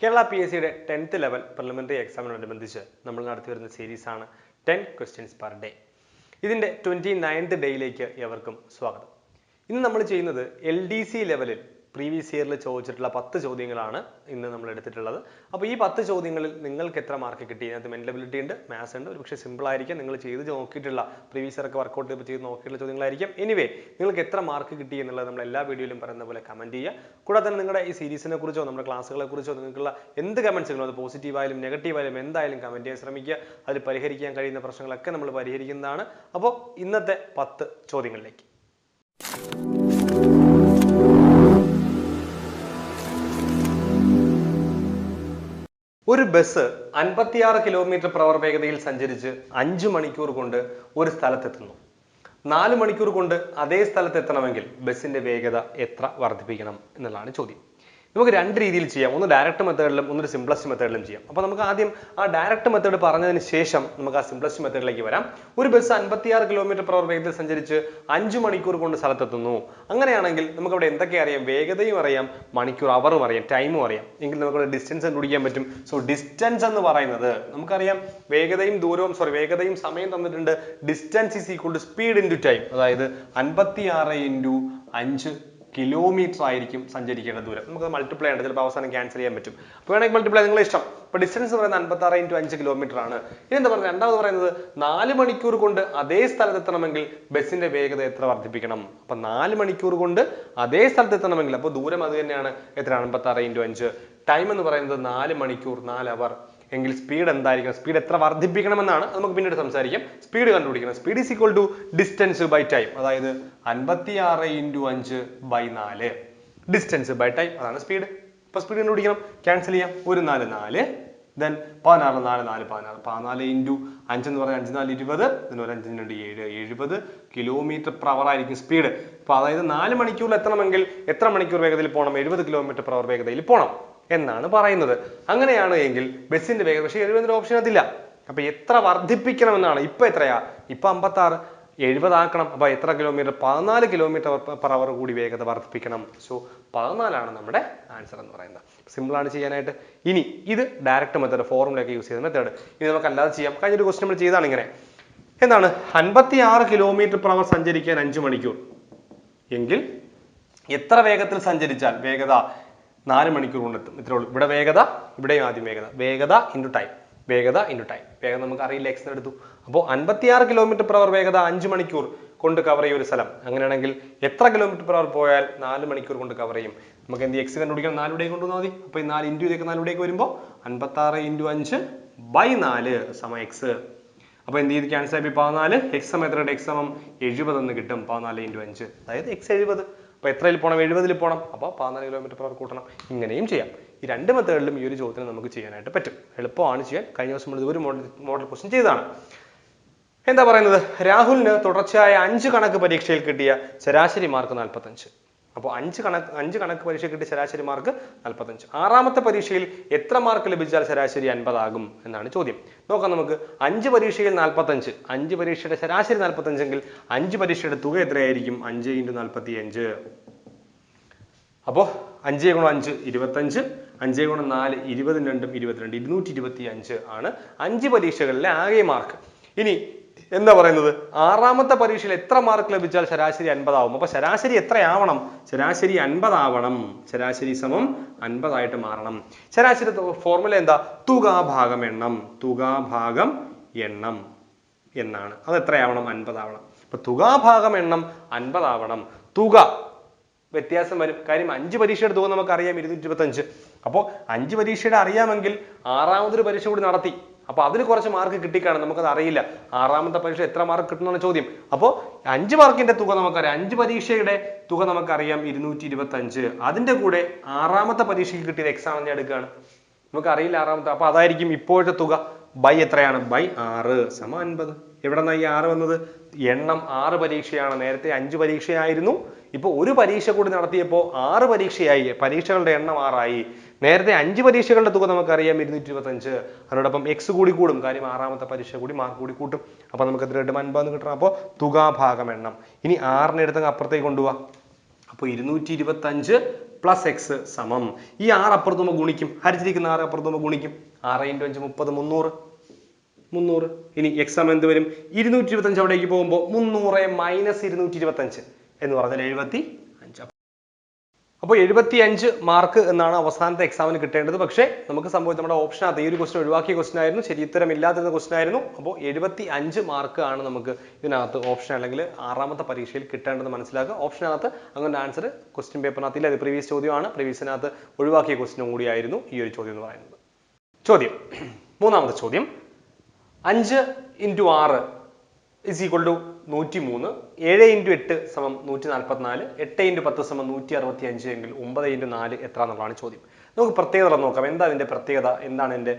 Kerala P S സിയുടെ tenth level preliminary എക്സാമിനോടനുബന്ധിച്ച് നമ്മൾ നടത്തിവരുന്ന സീരീസാണ് ടെൻ ക്വസ്റ്റ്യൻസ് പെർ ഡേ ഇതിന്റെ ട്വന്റി നയൻത് ഡേയിലേക്ക് എവർക്കും സ്വാഗതം. ഇന്ന് നമ്മൾ ചെയ്യുന്നത് എൽ ഡി സി ലെവലിൽ പ്രീവിയസ് ഇയറിൽ ചോദിച്ചിട്ടുള്ള പത്ത് ചോദ്യങ്ങളാണ് ഇന്ന് നമ്മൾ എടുത്തിട്ടുള്ളത്. അപ്പോൾ ഈ പത്ത് ചോദ്യങ്ങളിൽ നിങ്ങൾക്ക് എത്ര മാർക്ക് കിട്ടി? അതിനകത്ത് മെന്റബിലിറ്റി ഉണ്ട് മാത്സ് ഉണ്ട് ഒരു പക്ഷേ സിമ്പിൾ ആയിരിക്കും. നിങ്ങൾ ചെയ്ത് നോക്കിയിട്ടുള്ള പ്രീവിയസ് ഇയർ ഇയർക്ക് വർക്കൗട്ട് ചെയ്ത് നോക്കിയിട്ടുള്ള ചോദ്യങ്ങളായിരിക്കും. എനിവേ നിങ്ങൾക്ക് എത്ര മാർക്ക് കിട്ടി എന്നുള്ളത് നമ്മൾ എല്ലാ വീഡിയോയിലും പറയുന്ന പോലെ കമന്റ് ചെയ്യുക. കൂടാതെ തന്നെ നിങ്ങളുടെ ഈ സീരീസിനെ കുറിച്ചോ നമ്മുടെ ക്ലാസ്സുകളെ കുറിച്ചോ നിങ്ങൾക്കുള്ള എന്ത് കമന്റ്സുകളും അത് പോസിറ്റീവ് ആയാലും നെഗറ്റീവ് ആയാലും എന്തായാലും കമന്റ് ചെയ്യാൻ ശ്രമിക്കുക. അതിൽ പരിഹരിക്കാൻ കഴിയുന്ന പ്രശ്നങ്ങളൊക്കെ നമ്മൾ പരിഹരിക്കുന്നതാണ്. അപ്പോൾ ഇന്നത്തെ പത്ത് ചോദ്യങ്ങളിലേക്ക്. ഒരു ബസ് അൻപത്തിയാറ് കിലോമീറ്റർ പ്രവർ വേഗതയിൽ സഞ്ചരിച്ച് അഞ്ച് മണിക്കൂർ കൊണ്ട് ഒരു സ്ഥലത്തെത്തുന്നു. നാല് മണിക്കൂർ കൊണ്ട് അതേ സ്ഥലത്തെത്തണമെങ്കിൽ ബസ്സിന്റെ വേഗത എത്ര വർദ്ധിപ്പിക്കണം എന്നുള്ളതാണ് ചോദ്യം. നമുക്ക് രണ്ട് രീതിയിൽ ചെയ്യാം. ഒന്ന് ഡയറക്റ്റ് മെത്തേഡിലും ഒന്നൊരു സിംപ്ലസ്റ്റ് മെത്തേഡിലും ചെയ്യാം. അപ്പോൾ നമുക്ക് ആദ്യം ആ ഡയറക്റ്റ് മെത്തേഡ് പറഞ്ഞതിന് ശേഷം നമുക്ക് ആ സിംപ്ലസ്റ്റ് മെത്തേഡിലേക്ക് വരാം. ഒരു ബസ് അൻപത്തിയാറ് കിലോമീറ്റർ പ്രവർ വേഗത്തിൽ സഞ്ചരിച്ച് അഞ്ച് മണിക്കൂർ കൊണ്ട് സ്ഥലത്തെത്തുന്നു. അങ്ങനെയാണെങ്കിൽ നമുക്ക് അവിടെ എന്തൊക്കെ അറിയാം? വേഗതയും അറിയാം മണിക്കൂർ അവറും അറിയാം ടൈമും അറിയാം. എങ്കിൽ നമുക്ക് ഡിസ്റ്റൻസ് കണ്ടുപിടിക്കാൻ പറ്റും. സോ ഡിസ്റ്റൻസ് എന്ന് പറയുന്നത് നമുക്കറിയാം വേഗതയും ദൂരവും സോറി വേഗതയും സമയം തന്നിട്ടുണ്ട്. Distance is equal to speed into time അതായത് അൻപത്തിയാറ് ഇന്റു അഞ്ച് കിലോമീറ്റർ ആയിരിക്കും സഞ്ചരിക്കേണ്ട ദൂരം. നമുക്ക് മൾട്ടിപ്ലൈ ചെയ്യേണ്ട ചിലപ്പോൾ അവസാനം ക്യാൻസൽ ചെയ്യാൻ പറ്റും. അപ്പോൾ വേണമെങ്കിൽ മൾട്ടിപ്ലൈ നിങ്ങളെ ഇഷ്ടം. ഇപ്പോൾ ഡിസ്റ്റൻസ് പറയുന്നത് അൻപത്തി ആറ് ഇന്റു അഞ്ച് കിലോമീറ്റർ ആണ്. ഇനി എന്താ പറയുന്നത് രണ്ടാമത് പറയുന്നത് നാല് മണിക്കൂർ കൊണ്ട് അതേ സ്ഥലത്ത് എത്തണമെങ്കിൽ ബസ്സിന്റെ വേഗത എത്ര വർദ്ധിപ്പിക്കണം? അപ്പൊ നാല് മണിക്കൂർ കൊണ്ട് അതേ സ്ഥലത്ത് എത്തണമെങ്കിൽ അപ്പോൾ ദൂരം അത് തന്നെയാണ്. എത്ര അൻപത്തി ആറ് ഇന്റു അഞ്ച്. ടൈം എന്ന് പറയുന്നത് നാല് മണിക്കൂർ നാല് അവർ എങ്കിൽ സ്പീഡ് എന്തായിരിക്കും സ്പീഡ് എത്ര വർദ്ധിപ്പിക്കണമെന്നാണ് നമുക്ക് പിന്നീട് സംസാരിക്കാം. സ്പീഡ് കണ്ടുപിടിക്കണം. Speed is equal to distance by time അതായത് അൻപത്തി ആറ് ഇന്റു അഞ്ച് ബൈ നാല്. ഡിസ്റ്റൻസ് ബൈ ടൈം അതാണ് സ്പീഡ് അപ്പൊ സ്പീഡ് കണ്ടുപിടിക്കണം. ക്യാൻസൽ ചെയ്യാം. ഒരു നാല് നാല്. ദെൻ പതിനാറ് നാല് നാല് പതിനാറ്. പതിനാല് ഇന്റു അഞ്ചെന്ന് പറഞ്ഞാൽ അഞ്ച് നാല് ഇരുപത്. ഇതിനൊരു ഒരു അഞ്ചിന് രണ്ട് ഏഴ് എഴുപത്. കിലോമീറ്റർ per hour ആയിരിക്കും സ്പീഡ് അപ്പൊ അതായത് നാല് മണിക്കൂറിൽ എത്തണമെങ്കിൽ എത്ര മണിക്കൂർ വേഗതയിൽ പോകണം? എഴുപത് കിലോമീറ്റർ per hour വേഗതയിൽ പോകണം. എന്നാണ് പറയുന്നത്. അങ്ങനെയാണ് എങ്കിൽ ബസ്സിന്റെ വേഗത പക്ഷേ എഴുപതിന്റെ ഓപ്ഷൻ അതില്ല. അപ്പൊ എത്ര വർദ്ധിപ്പിക്കണമെന്നാണ്. ഇപ്പൊ എത്രയാ? ഇപ്പൊ അമ്പത്തി ആറ് എഴുപതാക്കണം അപ്പൊ എത്ര കിലോമീറ്റർ പതിനാല് കിലോമീറ്റർ പെർ അവർ കൂടി വേഗത വർദ്ധിപ്പിക്കണം. സോ പതിനാലാണ് നമ്മുടെ ആൻസർ എന്ന് പറയുന്നത്. സിമ്പിൾ ആണ് ചെയ്യാനായിട്ട്. ഇനി ഇത് ഡയറക്റ്റ് മെത്തേഡ് ഫോർമുലയൊക്കെ യൂസ് ചെയ്ത മെത്തേഡ് ഇനി നമുക്ക് അല്ലാതെ ചെയ്യാം. കഴിഞ്ഞൊരു ക്വസ്റ്റ്യൻ നമ്മൾ ചെയ്താണ് ഇങ്ങനെ. എന്താണ്? അൻപത്തി ആറ് കിലോമീറ്റർ പെർ അവർ സഞ്ചരിക്കാൻ അഞ്ച് മണിക്കൂർ. എങ്കിൽ എത്ര വേഗത്തിൽ സഞ്ചരിച്ചാൽ? വേഗത നാല് മണിക്കൂർ കൊണ്ടെത്തും ഇത്രേ ഉള്ളൂ. ഇവിടെ വേഗത ഇവിടെയും ആദ്യം വേഗത. വേഗത ഇന്റു ടൈം വേഗത ഇന്റു ടൈം വേഗത നമുക്ക് അറിയില്ല എക്സ് എടുത്തു. അപ്പോൾ അൻപത്തിയാറ് കിലോമീറ്റർ per hour വേഗത അഞ്ച് മണിക്കൂർ കൊണ്ട് കവർ ചെയ്യും ഒരു സ്ഥലം. അങ്ങനെയാണെങ്കിൽ എത്ര കിലോമീറ്റർ per hour പോയാൽ നാല് മണിക്കൂർ കൊണ്ട് കവർ ചെയ്യും? നമുക്ക് എന്ത് എക്സ് കണ്ടുപിടിക്കണം. നാലിവിടേക്ക് കൊണ്ടുവന്നാൽ മതി. അപ്പോൾ ഈ നാല് ഇന്റു ഇതൊക്കെ നാലിവിടേക്ക് വരുമ്പോൾ അൻപത്താറ് ഇന്റു അഞ്ച് ബൈ നാല് സമ എക്സ് അപ്പോൾ എന്ത് ചെയ്ത് ക്യാൻസൽ ആയി? പതിനാല് എക്സ് സമയത്തിനായിട്ട് എക്സ് സമം എഴുപത് എന്ന് കിട്ടും. പതിനാല് ഇന്റു അഞ്ച്. അതായത് എക്സ് എഴുപത്. അപ്പോൾ എത്രയിൽ പോകണം എഴുപതിൽ പോകണം അപ്പോൾ പതിനാല് കിലോമീറ്റർ hour കൂട്ടണം. ഇങ്ങനെയും ചെയ്യാം. ഈ രണ്ട് മെത്തേഡിലും ഈ ഒരു ചോദ്യത്തിന് നമുക്ക് ചെയ്യാനായിട്ട് പറ്റും. എളുപ്പമാണ് ചെയ്യാൻ. കഴിഞ്ഞ ദിവസം നമ്മൾ ഇതൊരു മോഡൽ മോഡൽ ക്വസ്റ്റ്യൻ ചെയ്തതാണ്. എന്താ പറയുന്നത്? രാഹുലിന് തുടർച്ചയായ അഞ്ച് കണക്ക് പരീക്ഷയിൽ കിട്ടിയ ശരാശരി മാർക്ക് നാൽപ്പത്തഞ്ച് അപ്പോൾ അഞ്ച് കണക്ക് അഞ്ച് കണക്ക് പരീക്ഷ കിട്ടിയ ശരാശരി മാർക്ക് നാൽപ്പത്തഞ്ച് ആറാമത്തെ പരീക്ഷയിൽ എത്ര മാർക്ക് ലഭിച്ചാൽ ശരാശരി അൻപതാകും എന്നാണ് ചോദ്യം. നോക്കാം നമുക്ക്. അഞ്ച് പരീക്ഷയിൽ നാൽപ്പത്തഞ്ച് അഞ്ച് പരീക്ഷയുടെ ശരാശരി നാൽപ്പത്തഞ്ചെങ്കിൽ അഞ്ച് പരീക്ഷയുടെ തുക എത്രയായിരിക്കും? അഞ്ച് ഇന്റു നാൽപ്പത്തി അഞ്ച് അപ്പോൾ അഞ്ച് ഗുണം അഞ്ച് ഇരുപത്തഞ്ച്. അഞ്ച് ഗുണം നാല് ഇരുപതും രണ്ടും ഇരുപത്തിരണ്ട് ഇരുന്നൂറ്റി ഇരുപത്തി അഞ്ച് ആണ് അഞ്ച് പരീക്ഷകളിലെ ആകെ മാർക്ക് ഇനി എന്താ പറയുന്നത്? ആറാമത്തെ പരീക്ഷയിൽ എത്ര മാർക്ക് ലഭിച്ചാൽ ശരാശരി അൻപതാവും? അപ്പൊ ശരാശരി എത്രയാവണം? ശരാശരി അൻപതാവണം. ശരാശരി സമം അൻപതായിട്ട് മാറണം. ശരാശരി ഫോർമുല എന്താ? തുക ഭാഗം എണ്ണം. തുക ഭാഗം എണ്ണം എന്നാണ്. അത് എത്രയാവണം? അൻപതാവണം. അപ്പൊ തുക ഭാഗം എണ്ണം അൻപതാവണം. തുക. വ്യത്യാസം വരും. കാര്യം അഞ്ച് പരീക്ഷയുടെ തുക നമുക്ക് അറിയാം ഇരുന്നൂറ്റി ഇരുപത്തഞ്ച്. അപ്പോൾ അഞ്ച് പരീക്ഷയുടെ അറിയാമെങ്കിൽ ആറാമതൊരു പരീക്ഷ കൂടി നടത്തി. അപ്പോൾ അതിന് കുറച്ച് മാർക്ക് കിട്ടിക്കാണ് നമുക്കത് അറിയില്ല ആറാമത്തെ പരീക്ഷ എത്ര മാർക്ക് കിട്ടുന്ന ചോദ്യം. അപ്പോൾ അഞ്ച് മാർക്കിന്റെ തുക നമുക്കറിയാം. അഞ്ച് പരീക്ഷയുടെ തുക നമുക്കറിയാം ഇരുന്നൂറ്റി ഇരുപത്തഞ്ച് അതിന്റെ കൂടെ ആറാമത്തെ പരീക്ഷയ്ക്ക് കിട്ടിയത് എക്സാം ഞാൻ എടുക്കുകയാണ് നമുക്കറിയില്ല ആറാമത്തെ. അപ്പൊ അതായിരിക്കും ഇപ്പോഴത്തെ തുക. ബൈ എത്രയാണ്? ബൈ ആറ് സമ അൻപത്. എവിടെ നിന്നാണ് ഈ ആറ് വന്നത്? എണ്ണം ആറ് പരീക്ഷയാണ്. നേരത്തെ അഞ്ച് പരീക്ഷയായിരുന്നു. ഇപ്പൊ ഒരു പരീക്ഷ കൂടി നടത്തിയപ്പോൾ ആറ് പരീക്ഷയായി. പരീക്ഷകളുടെ എണ്ണം ആറായി. നേരത്തെ അഞ്ച് പരീക്ഷകളുടെ തുക നമുക്കറിയാം ഇരുന്നൂറ്റി ഇരുപത്തഞ്ച് അതിനോടൊപ്പം എക്സ് കൂടി കൂടും. കാര്യം ആറാമത്തെ പരീക്ഷ കൂടി മാർക്ക് കൂടി കൂട്ടും. അപ്പൊ നമുക്ക് എത്ര കിട്ടും അൻപതെന്ന് കിട്ടണം. അപ്പോൾ തുക ഭാഗം എണ്ണം. ഇനി ആറിനെ എടുത്തങ്ങ് അപ്പുറത്തേക്ക് കൊണ്ടുപോവാ. അപ്പോൾ ഇരുന്നൂറ്റി ഇരുപത്തഞ്ച് പ്ലസ് എക്സ് സമം. ഈ ആറ് അപ്പുറത്ത് നമ്മൾ ഗുണിക്കും. ഹരിച്ചിരിക്കുന്ന ആറ് അപ്പുറത്ത് നമ്മൾ ഗുണിക്കും? ആറ് ഇന്റു അഞ്ച് മുപ്പത് മുന്നൂറ്. മുന്നൂറ്. ഇനി എക്സാം എന്ത് വരും? ഇരുന്നൂറ്റി ഇരുപത്തഞ്ച് അവിടേക്ക് പോകുമ്പോൾ മുന്നൂറ് മൈനസ് ഇരുന്നൂറ്റി ഇരുപത്തഞ്ച് എന്ന് പറഞ്ഞാൽ എഴുപത്തി അപ്പോൾ എഴുപത്തി അഞ്ച് മാർക്ക് എന്നാണ് അവസാനത്തെ എക്സാമിന് കിട്ടേണ്ടത്. പക്ഷേ നമുക്ക് സംഭവിച്ച നമ്മുടെ ഓപ്ഷനകത്ത് ഈ ഒരു ക്വസ്റ്റൻ ഒഴിവാക്കിയ ക്വസ്റ്റൻ ആയിരുന്നു. ശരിയുത്തരം ഇല്ലാതിരുന്ന ക്വസ്റ്റൻ ആയിരുന്നു. അപ്പോൾ എഴുപത്തി അഞ്ച് മാർക്ക് ആണ് നമുക്ക് ഇതിനകത്ത് ഓപ്ഷൻ അല്ലെങ്കിൽ ആറാമത്തെ പരീക്ഷയിൽ കിട്ടേണ്ടത് മനസ്സിലാക്കുക. ഓപ്ഷനകത്ത് അങ്ങനെ ആൻസർ ക്വസ്റ്റ്യൻ പേപ്പറിനകത്ത് ഇല്ല അത് പ്രീവിയസ് ചോദ്യമാണ്. പ്രീവിയസിനകത്ത് ഒഴിവാക്കിയ ക്വസ്റ്റനും കൂടിയായിരുന്നു ഈ ഒരു ചോദ്യം എന്ന് പറയുന്നത്. ചോദ്യം. മൂന്നാമത്തെ ചോദ്യം. അഞ്ച് ഇന്റു ആറ് ഇസ് ഈക്വൽ ടു നൂറ്റി മൂന്ന് ഏഴ് ഇന്റു എട്ട് സമം നൂറ്റി നാൽപ്പത്തിനാല് എട്ട് ഇന്റു പത്ത് സമം നൂറ്റി അറുപത്തി അഞ്ച് എങ്കിൽ ഒമ്പത് ഇന്റു നാല് എത്ര എന്നുള്ളതാണ് ചോദ്യം. നമുക്ക് പ്രത്യേകത നോക്കാം. എന്താ അതിന്റെ പ്രത്യേകത? എന്താണ് എന്റെ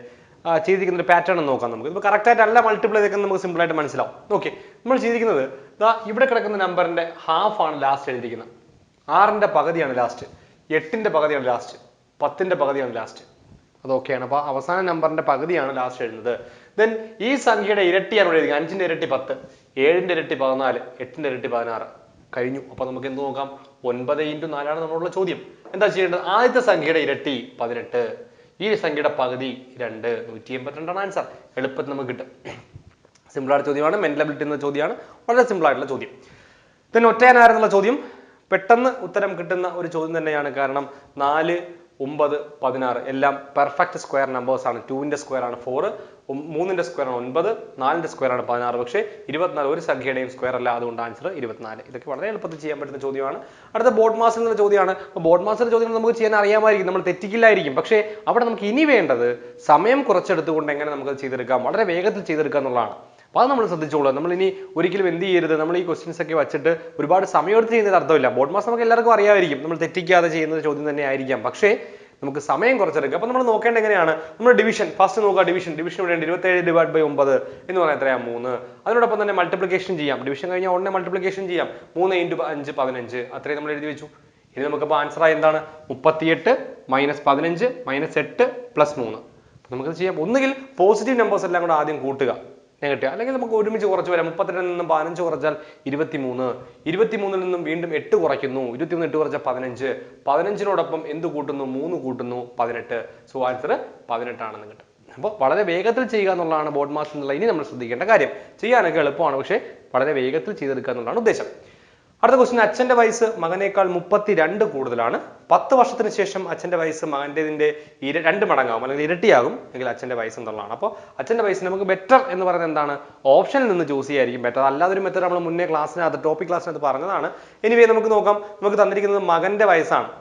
ചെയ്തിരിക്കുന്ന പാറ്റേൺ നോക്കാം നമുക്ക്. ഇപ്പോൾ കറക്റ്റ് ആയിട്ട് അല്ല മൾട്ടിപ്ലൈ ചെയ്തൊക്കെ നമുക്ക് സിമ്പിൾ ആയിട്ട് മനസ്സിലാവും. ഓക്കെ നമ്മൾ ചെയ്തിരിക്കുന്നത് ദാ ഇവിടെ കിടക്കുന്ന നമ്പറിന്റെ ഹാഫ് ആണ് ലാസ്റ്റ് എഴുതിയിരിക്കുന്നത്. ആറിന്റെ പകുതിയാണ് ലാസ്റ്റ് എട്ടിന്റെ പകുതിയാണ് ലാസ്റ്റ് പത്തിന്റെ പകുതിയാണ് ലാസ്റ്റ് അതൊക്കെയാണ് അപ്പോൾ അവസാന നമ്പറിന്റെ പകുതിയാണ് ലാസ്റ്റ് എഴുതുന്നത്. ദെൻ ഈ സംഖ്യയുടെ ഇരട്ടിയാണ് ഇവിടെ എഴുതിയത് അഞ്ചിന്റെ ഇരട്ടി പത്ത്. ഏഴിന്റെ ഇരട്ടി പതിനാല് എട്ടിന്റെ ഇരട്ടി പതിനാറ്. കഴിഞ്ഞു. അപ്പം നമുക്ക് എന്ത് നോക്കാം? ഒൻപത് ഇന്റു നാലാണ് നമ്മളുള്ള ചോദ്യം. എന്താ ചെയ്യേണ്ടത്? ആദ്യത്തെ സംഖ്യയുടെ ഇരട്ടി പതിനെട്ട്. ഈ സംഖ്യയുടെ പകുതി രണ്ട്. നൂറ്റി എൺപത്തിരണ്ടാണ് ആൻസർ എളുപ്പത്തിൽ നമുക്ക് കിട്ടും. സിമ്പിൾ ആയിട്ട് ചോദ്യമാണ്. മെന്റലബിലിറ്റി എന്ന ചോദ്യമാണ്. വളരെ സിമ്പിളായിട്ടുള്ള ചോദ്യം. പിന്നെ ഒറ്റയാനായിരുന്നുള്ള ചോദ്യം? പെട്ടെന്ന് ഉത്തരം കിട്ടുന്ന ഒരു ചോദ്യം തന്നെയാണ് കാരണം നാല് ഒമ്പത് പതിനാറ്. എല്ലാം പെർഫെക്റ്റ് സ്ക്വയർ നമ്പേഴ്സ് ആണ്. ടൂവിന്റെ സ്ക്വയർ ആണ്. ഫോർ മൂന്നിന്റെ സ്ക്വയർ ആണ് ഒൻപത് നാലിന്റെ സ്ക്വയർ ആണ് പതിനാറ്. പക്ഷേ ഇരുപത്തിനാല് ഒരു സംഖ്യയുടെയും സ്ക്വയർ അല്ല. അതുകൊണ്ട് ആൻസർ ഇരുപത്തിനാല്. ഇതൊക്കെ വളരെ എളുപ്പത്തിൽ ചെയ്യാൻ പറ്റുന്ന ചോദ്യമാണ്. അടുത്ത ബോർഡ് മാസ്റ്റർ എന്നുള്ള ചോദ്യമാണ്. ബോർഡ് മാസ്റ്റർ ചോദ്യങ്ങൾ നമുക്ക് ചെയ്യാൻ അറിയാമായിരിക്കും. നമ്മൾ തെറ്റിക്കില്ലായിരിക്കും. പക്ഷേ അവിടെ നമുക്ക് ഇനി വേണ്ടത് സമയം കുറച്ചെടുത്തുകൊണ്ട് എങ്ങനെ നമുക്ക് ചെയ്തെടുക്കാം? വളരെ വേഗത്തിൽ ചെയ്തെടുക്കുക എന്നുള്ളതാണ്. അപ്പോൾ അത് നമ്മൾ ശ്രദ്ധിച്ചോളൂ. നമ്മൾ ഇനി ഒരിക്കലും എന്ത് ചെയ്യരുത്? നമ്മൾ ഈ ക്വസ്റ്റ്യൻസ് ഒക്കെ വെച്ചിട്ട് ഒരുപാട് സമയം എടുത്ത് ചെയ്യുന്നത് അർത്ഥമില്ല. ബോർഡ് മാസം നമുക്ക് എല്ലാവർക്കും അറിയാമായിരിക്കും. നമ്മൾ തെറ്റിക്കാതെ ചെയ്യുന്ന ചോദ്യം തന്നെ ആയിരിക്കാം. പക്ഷേ നമുക്ക് സമയം കുറച്ചെടുക്കുക അപ്പോൾ നമ്മൾ നോക്കേണ്ട എങ്ങനെയാണ്? നമ്മൾ ഡിവിഷൻ ഫസ്റ്റ് നോക്കുക ഡിവിഷൻ ഡിവിഷൻ ഇവിടെ ഇരുപത്തി ഇരുപത്തേഴ് ഡിവൈഡ് ബൈ ഒമ്പത് എന്ന് പറഞ്ഞാൽ എത്രയാണ് മൂന്ന്. അതിനോടൊപ്പം തന്നെ മൾട്ടിപ്ലിക്കേഷൻ ചെയ്യാം. ഡിവിഷൻ കഴിഞ്ഞാൽ ഉടനെ മൾട്ടിപ്ലിക്കേഷൻ ചെയ്യാം. മൂന്ന് ഇന്റു അഞ്ച് പതിനഞ്ച്. അത്രയും നമ്മൾ എഴുതി വെച്ചു. ഇനി നമുക്കിപ്പോൾ ആൻസർ ആയി എന്താണ്? മുപ്പത്തിയെട്ട് മൈനസ് പതിനഞ്ച് മൈനസ് എട്ട് പ്ലസ് മൂന്ന്. നമുക്ക് ചെയ്യാം. ഒന്നുകിൽ പോസിറ്റീവ് നമ്പേഴ്സ് എല്ലാം കൂടെ ആദ്യം കൂട്ടുക. നെഗറ്റീവ് അല്ലെങ്കിൽ നമുക്ക് ഒരുമിച്ച് കുറച്ച് വരാം. മുപ്പത്തിരണ്ടിൽ നിന്നും പതിനഞ്ച് കുറച്ചാൽ ഇരുപത്തിമൂന്ന്. ഇരുപത്തിമൂന്നിൽ നിന്നും വീണ്ടും എട്ട് കുറയ്ക്കുന്നു. ഇരുപത്തിമൂന്ന് എട്ട് കുറച്ചാൽ പതിനഞ്ച്. പതിനഞ്ചിനോടൊപ്പം എന്ത് കൂട്ടുന്നു? മൂന്ന് കൂട്ടുന്നു. പതിനെട്ട്. സോ ആൻസർ പതിനെട്ടാണെന്ന് കിട്ടും. അപ്പോൾ വളരെ വേഗത്തിൽ ചെയ്യുക എന്നുള്ളതാണ് ബോർഡ് മാസ് എന്നുള്ള ഇനി നമ്മൾ ശ്രദ്ധിക്കേണ്ട കാര്യം. ചെയ്യാനൊക്കെ എളുപ്പമാണ്. പക്ഷേ വളരെ വേഗത്തിൽ ചെയ്തെടുക്കുക എന്നുള്ളതാണ് ഉദ്ദേശം. അടുത്ത ക്വസ്റ്റ്യൻ അച്ഛന്റെ വയസ്സ് മകനേക്കാൾ മുപ്പത്തി രണ്ട് കൂടുതലാണ്. പത്ത് വർഷത്തിന് ശേഷം അച്ഛന്റെ വയസ്സ് മകന്റെതിന്റെ ഇര രണ്ട് മടങ്ങാകും അല്ലെങ്കിൽ ഇരട്ടിയാകും എങ്കിൽ അച്ഛന്റെ വയസ്സ് എന്നുള്ളതാണ്. അപ്പോൾ അച്ഛന്റെ വയസ്സ് നമുക്ക് ബെറ്റർ എന്ന് പറയുന്നത് എന്താണ്? ഓപ്ഷനിൽ നിന്ന് ചൂസ് ചെയ്യായിരിക്കും ബെറ്റർ അല്ലാതെ ഒരു മെത്തേഡ് നമ്മൾ മുന്നേ ക്ലാസ്സിനകത്ത് ടോപ്പിക് ക്ലാസ്സിനകത്ത് പറഞ്ഞതാണ്. എനിവേ നമുക്ക് നോക്കാം. നമുക്ക് തന്നിരിക്കുന്നത് മകന്റെ വയസ്സാണ്.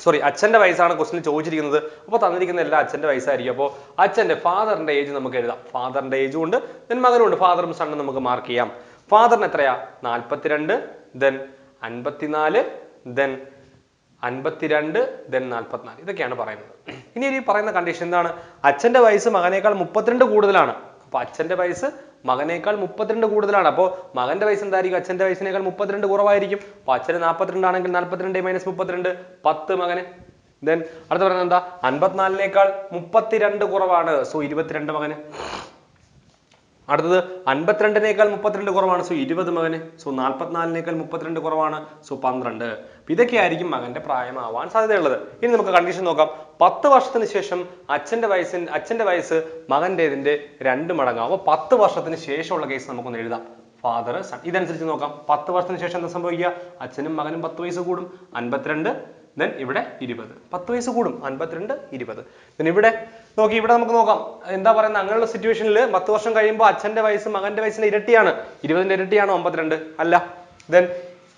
സോറി അച്ഛന്റെ വയസ്സാണ് ക്വസ്റ്റിന് ചോദിച്ചിരിക്കുന്നത്. അപ്പോൾ തന്നിരിക്കുന്ന എല്ലാം അച്ഛന്റെ വയസ്സായിരിക്കും. അപ്പോൾ അച്ഛന്റെ ഫാദറിന്റെ ഏജ് നമുക്ക് എഴുതാം. ഫാദറിന്റെ ഏജും ഉണ്ട്. ദെൻ മകനുണ്ട് ഫാദറും സണ്ണും നമുക്ക് മാർക്ക് ചെയ്യാം. ഫാദറിന് എത്രയാ? നാൽപ്പത്തിരണ്ട് ദെൻ അൻപത്തിനാല് ദെൻ അൻപത്തിരണ്ട് ദെൻ നാൽപ്പത്തിനാല്. ഇതൊക്കെയാണ് പറയുന്നത്. ഇനി ഈ പറയുന്ന കണ്ടീഷൻ എന്താണ്? അച്ഛന്റെ വയസ്സ് മകനേക്കാൾ മുപ്പത്തിരണ്ട് കൂടുതലാണ്. അപ്പൊ അച്ഛന്റെ വയസ്സ് മകനേക്കാൾ മുപ്പത്തിരണ്ട് കൂടുതലാണ്. അപ്പോൾ മകന്റെ വയസ്സ് എന്തായിരിക്കും? അച്ഛന്റെ വയസ്സിനേക്കാൾ മുപ്പത്തിരണ്ട് കുറവായിരിക്കും. അപ്പൊ അച്ഛന് നാൽപ്പത്തിരണ്ട് ആണെങ്കിൽ നാൽപ്പത്തിരണ്ട് മൈനസ് മുപ്പത്തിരണ്ട് പത്ത് മകന്. ദെൻ അടുത്ത പറയുന്നത് എന്താ? അൻപത്തിനാലിനേക്കാൾ മുപ്പത്തിരണ്ട് കുറവാണ്. സോ ഇരുപത്തിരണ്ട് മകന്. അടുത്തത് അൻപത്തിരണ്ടിനേക്കാൾ മുപ്പത്തിരണ്ട് കുറവാണ്. സോ ഇരുപത് മകന്. സോ നാൽപ്പത്തിനാലിനേക്കാൾ മുപ്പത്തിരണ്ട് കുറവാണ്. സോ പന്ത്രണ്ട്. ഇതൊക്കെയായിരിക്കും മകന്റെ പ്രായമാവാൻ സാധ്യതയുള്ളത്. ഇനി നമുക്ക് കണ്ടീഷൻ നോക്കാം. പത്ത് വർഷത്തിന് ശേഷം അച്ഛന്റെ വയസ്സിന് അച്ഛന്റെ വയസ്സ് മകന്റേതിന്റെ രണ്ട് മടങ്ങാവും അപ്പൊ പത്ത് വർഷത്തിന് ശേഷമുള്ള കേസ് നമുക്കൊന്ന് എഴുതാം. ഫാദർ സൺ ഇതനുസരിച്ച് നോക്കാം. പത്ത് വർഷത്തിന് ശേഷം എന്താ സംഭവിക്കുക? അച്ഛനും മകനും പത്ത് വയസ്സ് കൂടും. അൻപത്തിരണ്ട് ദെൻ ഇവിടെ ഇരുപത്. പത്ത് വയസ്സ് കൂടും അൻപത്തിരണ്ട് ഇരുപത്. ദെൻ ഇവിടെ നോക്കി ഇവിടെ നമുക്ക് നോക്കാം. എന്താ പറയുന്നത് അങ്ങനെയുള്ള സിറ്റുവേഷനിൽ പത്ത് വർഷം കഴിയുമ്പോൾ അച്ഛന്റെ വയസ്സ് മകന്റെ വയസ്സിന് ഇരട്ടിയാണ്. ഇരുപതിന്റെ ഇരട്ടിയാണോ അമ്പത്തിരണ്ട് അല്ല. ദെൻ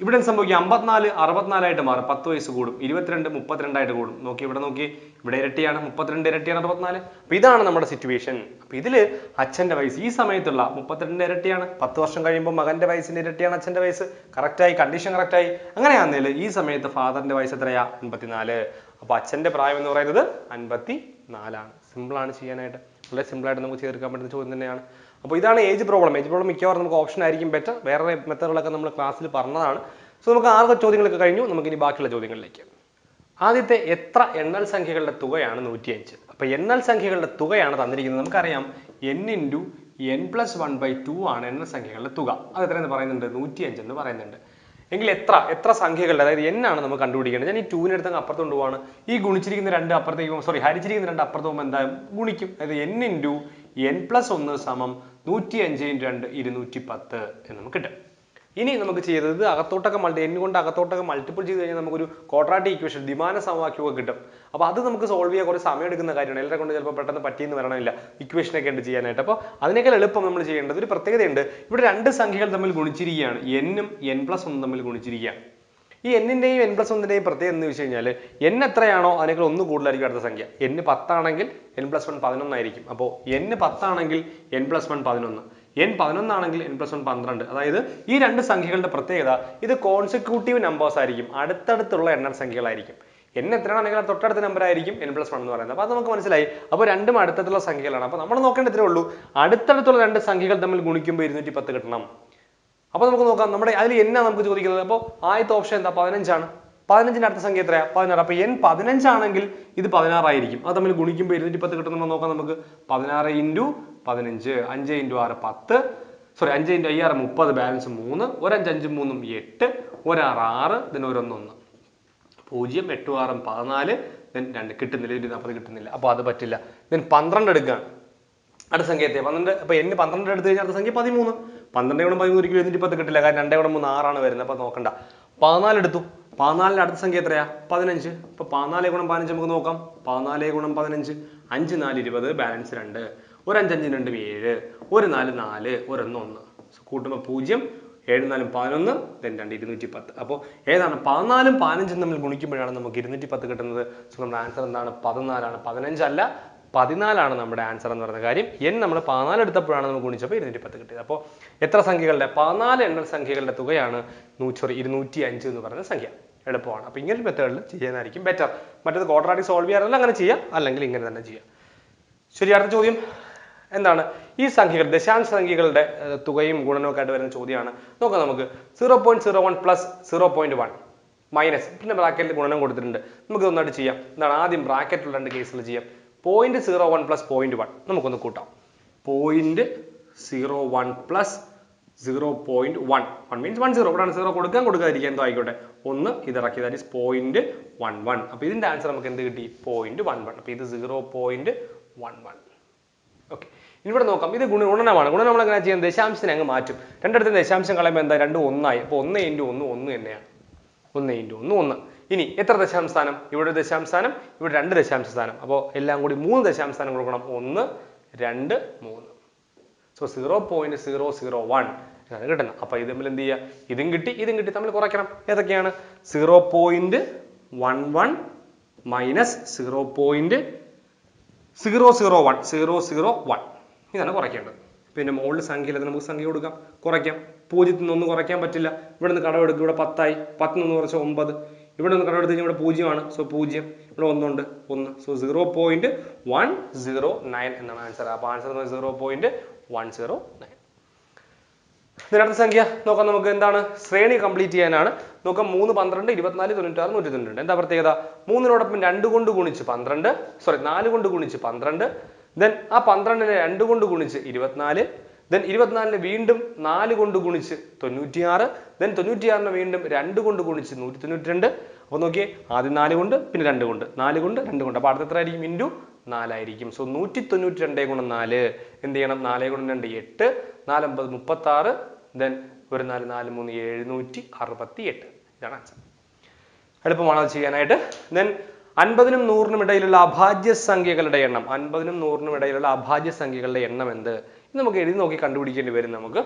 ഇവിടെ സംഭവിക്കും? അമ്പത്തിനാല് അറുപത്തിനാലായിട്ട് മാറും. പത്ത് വയസ്സ് കൂടും. ഇരുപത്തിരണ്ട് മുപ്പത്തിരണ്ടായിട്ട് കൂടും. നോക്കി ഇവിടെ നോക്കി. ഇവിടെ ഇരട്ടിയാണ്. മുപ്പത്തിരണ്ട് ഇരട്ടിയാണ്. അറുപത്തിനാല്. അപ്പൊ ഇതാണ് നമ്മുടെ സിറ്റുവേഷൻ അപ്പൊ ഇതിൽ അച്ഛന്റെ വയസ്സ്. ഈ സമയത്തുള്ള മുപ്പത്തിരണ്ട് ഇരട്ടിയാണ്. പത്ത് വർഷം കഴിയുമ്പോൾ മകന്റെ വയസ്സിന്റെ ഇരട്ടിയാണ് അച്ഛന്റെ വയസ്സ്. കറക്റ്റായി കണ്ടീഷൻ കറക്റ്റായി അങ്ങനെയാണെങ്കിൽ ഈ സമയത്ത് ഫാദറിന്റെ വയസ്സ് എത്രയാ? അൻപത്തിനാല്. അപ്പൊ അച്ഛന്റെ പ്രായം എന്ന് പറയുന്നത് അൻപത്തി നാലാണ് സിമ്പിൾ ആണ് ചെയ്യാനായിട്ട്. വളരെ സിമ്പിൾ ആയിട്ട് നമുക്ക് ചെയ്തെടുക്കാൻ പറ്റുന്ന ചോദ്യം തന്നെയാണ്. അപ്പോൾ ഇതാണ് ഏജ് പ്രോബ്ലം ഏജ് പ്രോബ്ലം മിക്കവാറും നമുക്ക് ഓപ്ഷൻ ആയിരിക്കും ബെറ്റർ വേറെ മെത്തേഡുകളൊക്കെ നമ്മൾ ക്ലാസ്സിൽ പറഞ്ഞതാണ്. സോ നമുക്ക് ആറ് ചോദ്യങ്ങളൊക്കെ കഴിഞ്ഞു. നമുക്ക് ഇനി ബാക്കിയുള്ള ചോദ്യങ്ങളിലേക്ക്. ആദ്യത്തെ എത്ര എണ്ണൽ സംഖ്യകളുടെ തുകയാണ് നൂറ്റിയഞ്ച്? അപ്പൊ എണ്ണൽ സംഖ്യകളുടെ തുകയാണ് തന്നിരിക്കുന്നത്. നമുക്കറിയാം N into N plus one by two ആണ് എണ്ണൽ സംഖ്യകളുടെ തുക. അത് എത്രയെന്ന് പറയുന്നുണ്ട്? നൂറ്റിയഞ്ച് എന്ന് പറയുന്നുണ്ട്. എങ്കിൽ എത്ര എത്ര സംഖ്യകളുടെ അതായത് n ആണ് നമുക്ക് കണ്ടുപിടിക്കേണ്ടത്? ഞാൻ ഈ ടൂവിന് എടുത്ത് അപ്പുറത്ത് കൊണ്ടുപോവാണ് ഈ ഗുണിച്ചിരിക്കുന്ന രണ്ട് അപ്പുറത്തേക്ക് സോറി ഹരിച്ചിരിക്കുന്ന രണ്ട് അപ്പുറത്ത് പോകുമ്പോൾ എന്താ ഗുണിക്കും. അതായത് n ഇന്റു എൻ പ്ലസ് ഒന്ന് സമം നൂറ്റി അഞ്ച് ഇന്റു രണ്ട് ഇരുന്നൂറ്റി പത്ത് എന്ന് നമുക്ക് കിട്ടും. ഇനി നമുക്ക് ചെയ്തത് അകത്തോട്ടൊക്കെ മൾട്ടി എൻ കൊണ്ട് അകത്തോട്ടൊക്കെ മൾട്ടിപ്പിൾ ചെയ്ത് കഴിഞ്ഞാൽ നമുക്കൊരു ക്വാഡ്രാറ്റിക് ഇക്വേഷൻ ദ്വിമാന സമവാക്യമൊക്കെ കിട്ടും. അപ്പോൾ അത് നമുക്ക് സോൾവ് ചെയ്യാൻ കുറച്ച് സമയം എടുക്കുന്ന കാര്യമാണ്. എല്ലാവരെ കൊണ്ട് ചിലപ്പോൾ പെട്ടെന്ന് പറ്റിയെന്ന് വരണമെന്നില്ല ഇക്വേഷനൊക്കെ ഉണ്ട് ചെയ്യാനായിട്ട്. അപ്പോൾ അതിനേക്കാൾ എളുപ്പം നമ്മൾ ചെയ്യേണ്ടത് ഒരു പ്രത്യേകതയുണ്ട്. ഇവിടെ രണ്ട് സംഖ്യകൾ തമ്മിൽ ഗുണിച്ചിരിക്കുകയാണ്. എന്നും എൻ പ്ലസ് ഒന്നും തമ്മിൽ ഗുണിച്ചിരിക്കുകയാണ്. ഈ എന്നിന്റെയും എൻ പ്ലസ് ഒന്നിന്റെയും പ്രത്യേകത എന്ന് വെച്ച് കഴിഞ്ഞാൽ എൻ എത്രയാണോ അതിനേക്കാൾ ഒന്ന് കൂടുതലായിരിക്കും അടുത്ത സംഖ്യ. എൻ പത്താണെങ്കിൽ എൻ പ്ലസ് വൺ പതിനൊന്നായിരിക്കും. അപ്പോൾ എൻ പത്താണെങ്കിൽ എൻ പ്ലസ് വൺ പതിനൊന്ന്. എൻ പതിനൊന്നാണെങ്കിൽ എൻ പ്ലസ് വൺ പന്ത്രണ്ട്. അതായത് ഈ രണ്ട് സംഖ്യകളുടെ പ്രത്യേകത ഇത് കോൺസിക്യൂട്ടീവ് നമ്പേഴ്സ് ആയിരിക്കും. അടുത്തടുത്തുള്ള എണ്ണ സംഖ്യകളായിരിക്കും. എൻ എത്രയാണെങ്കിൽ തൊട്ടടുത്ത നമ്പർ ആയിരിക്കും എൻ പ്ലസ് വൺ എന്ന് പറയുന്നത്. അപ്പോൾ അത് നമുക്ക് മനസ്സിലായി. അപ്പോൾ രണ്ടും അടുത്തുള്ള സംഖ്യകളാണ്. അപ്പോൾ നമ്മൾ നോക്കേണ്ടത്രേ ഉള്ളൂ. അടുത്തടുത്തുള്ള രണ്ട് സംഖ്യകൾ തമ്മിൽ ഗുണിക്കുമ്പോൾ ഇരുന്നൂറ്റി പത്ത് കിട്ടണം. അപ്പോൾ നമുക്ക് നോക്കാം. നമ്മുടെ അതിൽ എന്നാ നമുക്ക് ചോദിക്കുന്നത്. അപ്പോൾ ആദ്യത്തെ ഓപ്ഷൻ എന്താ? പതിനഞ്ചാണ്. പതിനഞ്ചിന്റെ അടുത്ത സംഖ്യ എത്രയാ? പതിനാറ്. അപ്പൊ എൻ പതിനഞ്ചാണെങ്കിൽ ഇത് പതിനാറായിരിക്കും. അത് തമ്മിൽ ഗുണിക്കുമ്പോൾ ഇരുന്നൂറ്റി പത്ത് കിട്ടുന്നുണ്ടോ നോക്കാം നമുക്ക്. പതിനാറ് ഇന്റു പതിനഞ്ച് അഞ്ച് ഇന്റു ആറ് പത്ത്. സോറി അഞ്ച് ഇന്റു അയ്യാറ് മുപ്പത് ബാലൻസ് മൂന്ന്. ഒരഞ്ച് അഞ്ചും മൂന്നും എട്ട്. ഒരാറ് ആറ് ഇതിന് ഒരൊന്നൊന്ന്. പൂജ്യം എട്ടും ആറും പതിനാല് ദെൻ രണ്ട്. കിട്ടുന്നില്ല ഇരുന്നൂറ്റി നാൽപ്പത് കിട്ടുന്നില്ല. അപ്പോൾ അത് പറ്റില്ല. ദെൻ പന്ത്രണ്ട് എടുക്കുകയാണ് അടുത്ത സംഖ്യ എത്തിയ പന്ത്രണ്ട് അപ്പൊ എന്നെ പന്ത്രണ്ട് എടുത്തു കഴിഞ്ഞാൽ അടുത്ത സംഖ്യ പതിമൂന്ന്. പന്ത്രണ്ട് ഗുണം പതിമൂന്ന് ഒരിക്കലും ഇരുന്നൂറ്റി പത്ത് കിട്ടില്ല. കാരണം രണ്ടേ ഗുണം മൂന്ന് ആറാണ് വരുന്നത്. അപ്പോൾ നോക്കണ്ട. പതിനാല് എടുത്തു. പതിനാലിന്റെ അടുത്ത സംഖ്യ എത്രയാ? പതിനഞ്ച്. അപ്പോൾ പതിനാല് ഗുണം പതിനഞ്ച് നമുക്ക് നോക്കാം. പതിനാല് ഗുണം പതിനഞ്ച്. അഞ്ച് നാല് ഇരുപത് ബാലൻസ് രണ്ട്. ഒരു അഞ്ചഞ്ച് രണ്ടും ഏഴ്. ഒരു നാല് നാല് ഒരൊന്ന് ഒന്ന്. കൂട്ടുമ്പോൾ പൂജ്യം ഏഴ് നാലും പതിനൊന്ന് ദെൻ രണ്ട് ഇരുന്നൂറ്റി പത്ത് അപ്പോൾ ഏതാണ് പതിനാലും പതിനഞ്ചും തമ്മിൽ ഗുണിക്കുമ്പോഴാണ് നമുക്ക് ഇരുന്നൂറ്റി പത്ത് കിട്ടുന്നത്. സോ നമ്മുടെ ആൻസർ എന്താണ്? പതിനാലാണ്. പതിനഞ്ചല്ല പതിനാലാണ് നമ്മുടെ ആൻസർ എന്ന് പറയുന്ന കാര്യം. എൻ നമ്മൾ പതിനാല് എടുത്തപ്പോഴാണ് നമ്മൾ ഗുണിച്ചപ്പോൾ ഇരുന്നൂറ്റി പത്ത് കിട്ടിയത്. അപ്പോൾ എത്ര സംഖ്യകളുടെ? പതിനാല് എണ്ണൽ സംഖ്യകളുടെ തുകയാണ് നൂറ്റി സോറി ഇരുന്നൂറ്റി അഞ്ച് എന്ന് പറയുന്ന സംഖ്യ. എളുപ്പമാണ്. അപ്പോൾ ഇങ്ങനെ മെത്തേഡിൽ ചെയ്യാനായിരിക്കും ബെറ്റർ മറ്റേത് ക്വാഡ്രാറ്റിക് സോൾവ് ചെയ്യാറില്ല അങ്ങനെ ചെയ്യാം. അല്ലെങ്കിൽ ഇങ്ങനെ തന്നെ ചെയ്യാം. ശരി അടുത്ത ചോദ്യം. എന്താണ്? ഈ സംഖ്യകൾ ദശാംശ സംഖ്യകളുടെ തുകയും ഗുണനവും ആയിട്ട് വരുന്ന ചോദ്യമാണ്. നോക്കാം നമുക്ക്. Zero point zero one plus zero point one minus പിന്നെ ബ്രാക്കറ്റിൽ ഗുണനം കൊടുത്തിട്ടുണ്ട്. നമുക്ക് ഒന്നായിട്ട് ചെയ്യാം. എന്താണ്? ആദ്യം ബ്രാക്കറ്റിലുള്ള രണ്ട് കേസുകൾ ചെയ്യാം. Point zero one plus point one നമുക്കൊന്ന് കൂട്ടാം. Point zero one plus zero point one one means one zero ഇവിടെയാണ് സീറോ കൊടുക്കാൻ കൊടുക്കാതിരിക്കാൻ എന്തോ ആയിക്കോട്ടെ. ഒന്ന്. ഇതിറക്കി that is point one one അപ്പൊ ഇതിന്റെ ആൻസർ നമുക്ക് എന്ത് കിട്ടി? പോയിന്റ് വൺ വൺ അപ്പൊ ഇത് zero point one one okay ഇവിടെ നോക്കാം. ഇത് ഗുണ ഗുണനമാണ്. ഗുണനം നമ്മൾ എങ്ങനെ ചെയ്യാം? ദശാംശത്തിനെ അങ്ങ് മാറ്റും. രണ്ടിടത്തും ദശാംശം കളയുമ്പോൾ എന്താ? രണ്ട് ഒന്നായി. അപ്പോൾ ഒന്ന് ഇന്റു ഒന്ന് ഒന്ന് തന്നെയാണ്. ഒന്ന് ഇന്റു ഒന്ന് ഒന്ന്. ഇനി എത്ര ദശാംശ സ്ഥാനം ഇവിടെ ഒരു ദശാംശ സ്ഥാനം ഇവിടെ രണ്ട് ദശാംശ സ്ഥാനം അപ്പോൾ എല്ലാം കൂടി മൂന്ന് ദശാംശ സ്ഥാനം കൊടുക്കണം. ഒന്ന് രണ്ട് മൂന്ന്. So zero point zero zero one എന്നാണ് കിട്ടുന്നത് അപ്പോൾ ഇത് തമ്മിൽ എന്ത് ചെയ്യുക? ഇതും കിട്ടി ഇതും കിട്ടി തമ്മിൽ കുറയ്ക്കണം. ഏതൊക്കെയാണ്? Zero point one one minus zero point zero zero one zero zero one ഇതാണ് കുറയ്ക്കേണ്ടത്. പിന്നെ മുകളിൽ സംഖ്യയിൽ അത് നമുക്ക് സംഖ്യ കൊടുക്കാം. കുറയ്ക്കാം. പൂജ്യത്തിൽ നിന്ന് ഒന്നും കുറയ്ക്കാൻ പറ്റില്ല. ഇവിടെ നിന്ന് കടമെടുക്കും ഇവിടെ പത്തായി. പത്തിൽ നിന്ന് കുറച്ച് ഒമ്പത്. ഇവിടെ നിന്ന് കടമെടുത്ത് കഴിഞ്ഞാൽ ഇവിടെ പൂജ്യമാണ്. സോ പൂജ്യം. ഇവിടെ ഒന്നുണ്ട്. ഒന്ന്. So zero point one zero nine എന്നാണ് ആൻസർ അപ്പോൾ answer zero point one zero nine ഇതിനടുത്ത സംഖ്യ നോക്കാം നമുക്ക് എന്താണ്? ശ്രേണി കംപ്ലീറ്റ് ചെയ്യാനാണ്. നോക്കാം മൂന്ന് പന്ത്രണ്ട് ഇരുപത്തിനാല് തൊണ്ണൂറ്റാറ് നൂറ്റി തൊണ്ണൂറ് എന്താ പ്രത്യേകത? മൂന്നിനോടൊപ്പം രണ്ട് കൊണ്ട് ഗുണിച്ച് പന്ത്രണ്ട്. സോറി നാല് കൊണ്ട് ഗുണിച്ച് പന്ത്രണ്ട്. ദെൻ ആ പന്ത്രണ്ടിനെ രണ്ട് കൊണ്ട് ഗുണിച്ച് ഇരുപത്തിനാല്. ദെൻ ഇരുപത്തിനാലിന് വീണ്ടും നാല് കൊണ്ട് ഗുണിച്ച് തൊണ്ണൂറ്റിയാറ്. ദെൻ തൊണ്ണൂറ്റിയാറിന് വീണ്ടും രണ്ട് കൊണ്ട് ഗുണിച്ച് നൂറ്റി തൊണ്ണൂറ്റി രണ്ട്. അപ്പോൾ നോക്കിയേ ആദ്യം നാല് കൊണ്ട് പിന്നെ രണ്ട് കൊണ്ട്. നാല് കൊണ്ട് രണ്ട് കൊണ്ട്. അപ്പോൾ അടുത്ത എത്ര ആയിരിക്കും ഇന്റു നാലായിരിക്കും. സോ നൂറ്റി തൊണ്ണൂറ്റി രണ്ടേ ഗുണം നാല് എന്ത് ചെയ്യണം? നാലേ ഗുണം രണ്ട് എട്ട്. നാലമ്പത് മുപ്പത്തി ആറ് ദെൻ ഒരു നാല് നാല് മൂന്ന് എഴുന്നൂറ്റി അറുപത്തി എട്ട് ഇതാണ് ആൻസർ എളുപ്പമാണ് ചെയ്യാനായിട്ട്? ദെൻ അൻപതിനും നൂറിനും ഇടയിലുള്ള അഭാജ്യ സംഖ്യകളുടെ എണ്ണം. അൻപതിനും നൂറിനും ഇടയിലുള്ള അഭാജ്യ സംഖ്യകളുടെ എണ്ണം എന്ത്? ഇത് നമുക്ക് എഴുതി നോക്കി കണ്ടുപിടിക്കേണ്ടി വരും നമുക്ക്.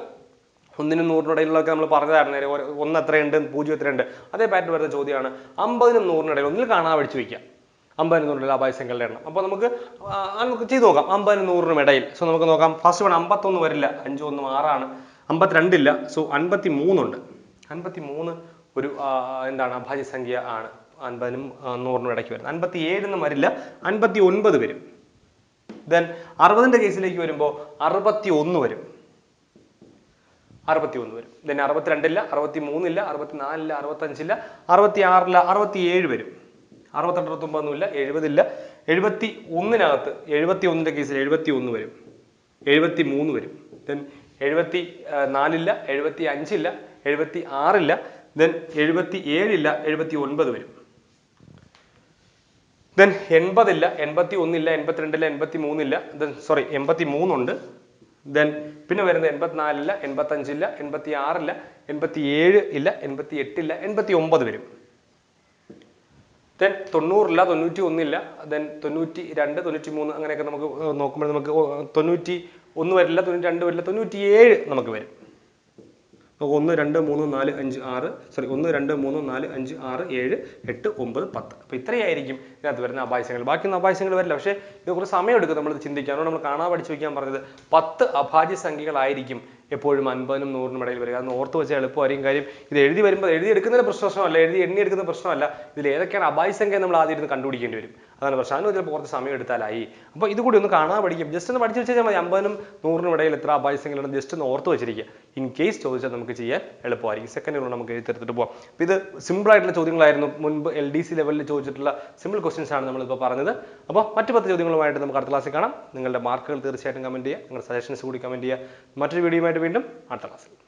ഒന്നിനും നൂറിനും ഇടയിലുള്ളതൊക്കെ നമ്മൾ പറഞ്ഞതായിരുന്നു. ഒന്ന് എത്രയുണ്ട്? പൂജ്യം എത്രയുണ്ട്? അതേ പാറ്റേൺ വരുന്ന ചോദ്യമാണ്. അമ്പതിനും നൂറിനും ഇടയിൽ ഒന്നിൽ കാണാൻ പഠിച്ചു വയ്ക്കാം അമ്പതിനും നൂറിനുള്ള അഭാജ്യ സംഖ്യകളുടെ എണ്ണം. അപ്പോൾ നമുക്ക് നമുക്ക് ചെയ്ത് നോക്കാം. അമ്പതിനും നൂറിനും ഇടയിൽ. സോ നമുക്ക് നോക്കാം. ഫസ്റ്റ് വൺ അമ്പത്തൊന്ന് വരില്ല. അഞ്ച് ഒന്നും ആറാണ്. അമ്പത്തിരണ്ടില്ല. സോ അൻപത്തി മൂന്നുണ്ട് അൻപത്തി മൂന്ന് ഒരു എന്താണ് അഭാജ്യ സംഖ്യ ആണ്. അൻപതിനും നൂറിനും ഇടയ്ക്ക് വരുന്നത്. അൻപത്തി ഏഴിനും വരില്ല. അൻപത്തി ഒൻപത് വരും. ദെൻ അറുപതിന്റെ കേസിലേക്ക് വരുമ്പോൾ അറുപത്തി ഒന്ന് വരും. അറുപത്തി ഒന്ന് വരും. ദെൻ അറുപത്തിരണ്ടില്ല അറുപത്തി മൂന്നില്ല അറുപത്തി നാലില്ല അറുപത്തഞ്ചില്ല അറുപത്തി ആറില്ല അറുപത്തി ഏഴ് വരും. അറുപത്തെട്ട് അറുപത്തൊമ്പതൊന്നുമില്ല എഴുപതില്ല. എഴുപത്തി ഒന്നിനകത്ത് എഴുപത്തി ഒന്നിന്റെ കേസിൽ എഴുപത്തി ഒന്ന് വരും. എഴുപത്തി മൂന്ന് വരും. ദെൻ എഴുപത്തി നാലില്ല എഴുപത്തി അഞ്ചില്ല എഴുപത്തി ആറില്ല ദെൻ എഴുപത്തി ഏഴില്ല എഴുപത്തി ഒൻപത് വരും. ദെൻ എൺപതില്ല എൺപത്തി ഒന്നില്ല എൺപത്തിരണ്ടില്ല എൺപത്തി മൂന്നില്ല ദെൻ സോറി എൺപത്തി മൂന്നുണ്ട് ദെൻ പിന്നെ വരുന്നത് എൺപത്തിനാലില്ല എൺപത്തഞ്ചില്ല എൺപത്തി ആറില്ല എൺപത്തി ഏഴ് ഇല്ല എൺപത്തി എട്ടില്ല എൺപത്തി ഒമ്പത് വരും. ദെൻ തൊണ്ണൂറില്ല തൊണ്ണൂറ്റി ഒന്നില്ല ദെൻ തൊണ്ണൂറ്റി രണ്ട് തൊണ്ണൂറ്റി മൂന്ന് അങ്ങനെയൊക്കെ നമുക്ക് നോക്കുമ്പോൾ നമുക്ക് തൊണ്ണൂറ്റി ഒന്ന് വരില്ല തൊണ്ണൂറ്റി രണ്ട് വരില്ല തൊണ്ണൂറ്റി ഏഴ് നമുക്ക് വരും. നമുക്ക് ഒന്ന് രണ്ട് മൂന്ന് നാല് അഞ്ച് ആറ് സോറി ഒന്ന് രണ്ട് മൂന്ന് നാല് അഞ്ച് ആറ് ഏഴ് എട്ട് ഒമ്പത് പത്ത്. അപ്പോൾ ഇത്രയായിരിക്കും ഇതിനകത്ത് വരുന്ന അപായസങ്ങൾ. ബാക്കിയൊന്നും അപായസങ്ങൾ വരില്ല. പക്ഷേ ഇത് കുറച്ച് സമയം എടുക്കും. നമ്മൾ അതുകൊണ്ട് നമ്മൾ കാണാൻ പഠിച്ചു വയ്ക്കാൻ പറഞ്ഞത് പത്ത് അഭാജ്യ സംഖ്യകളായിരിക്കും എപ്പോഴും അൻപതിനും നൂറിനും ഇടയിൽ വരിക. അതൊന്ന് ഓർത്ത് വെച്ചാൽ എളുപ്പമായിരിക്കും. കാര്യം ഇത് എഴുതി വരുമ്പോൾ എഴുതി എടുക്കുന്നതിന് പ്രശ്നമല്ല എഴുതി എണ്ണി എടുക്കുന്ന പ്രശ്നമല്ല. ഇതിൽ ഏതൊക്കെയാണ് അപായ സംഖ്യ നമ്മൾ ആദ്യം ഇരുന്ന് കണ്ടുപിടിക്കേണ്ടി വരും. അതാണ് പ്രശ്നം അതിന് ചിലപ്പോൾ കുറച്ച് സമയം എടുത്താലായി. അപ്പോൾ ഇത് കൂടി ഒന്ന് കാണാൻ പഠിക്കും. ജസ്റ്റ് ഒന്ന് പഠിച്ചു വെച്ചാൽ മതി. അമ്പതിനും നൂറിനും ഇടയിൽ എത്ര അപായസങ്ങളുണ്ട് ജസ്റ്റ് ഒന്ന് ഓർത്ത് വെച്ചിരിക്കുക. ഇൻ കേസ് ചോദിച്ചാൽ നമുക്ക് ചെയ്യാൻ എളുപ്പമായിരിക്കും. സെക്കൻഡിലുള്ള നമുക്ക് എഴുത്തെടുത്തിട്ട് പോകാം അപ്പോൾ ഇത് സിമ്പിൾ ആയിട്ടുള്ള ചോദ്യങ്ങളായിരുന്നു. മുൻപ് എൽ ഡി സി ലെവലിൽ ചോദിച്ചിട്ടുള്ള സിമ്പിൾ ക്വസ്റ്റ്യൻസ് ആണ് നമ്മളിപ്പോൾ പറഞ്ഞത്. അപ്പോൾ മറ്റു പത്ത് ചോദ്യങ്ങളുമായിട്ട് നമുക്ക് അടുത്ത ക്ലാസ്സിൽ കാണാം. നിങ്ങളുടെ മാർക്കുകൾ തീർച്ചയായിട്ടും കമന്റ് ചെയ്യുക. നിങ്ങളുടെ സജഷൻസ് കൂടി കമന്റ് ചെയ്യുക. മറ്റൊരു വീഡിയോയുമായിട്ട് വീണ്ടും അടുത്ത ക്ലാസ്സിൽ.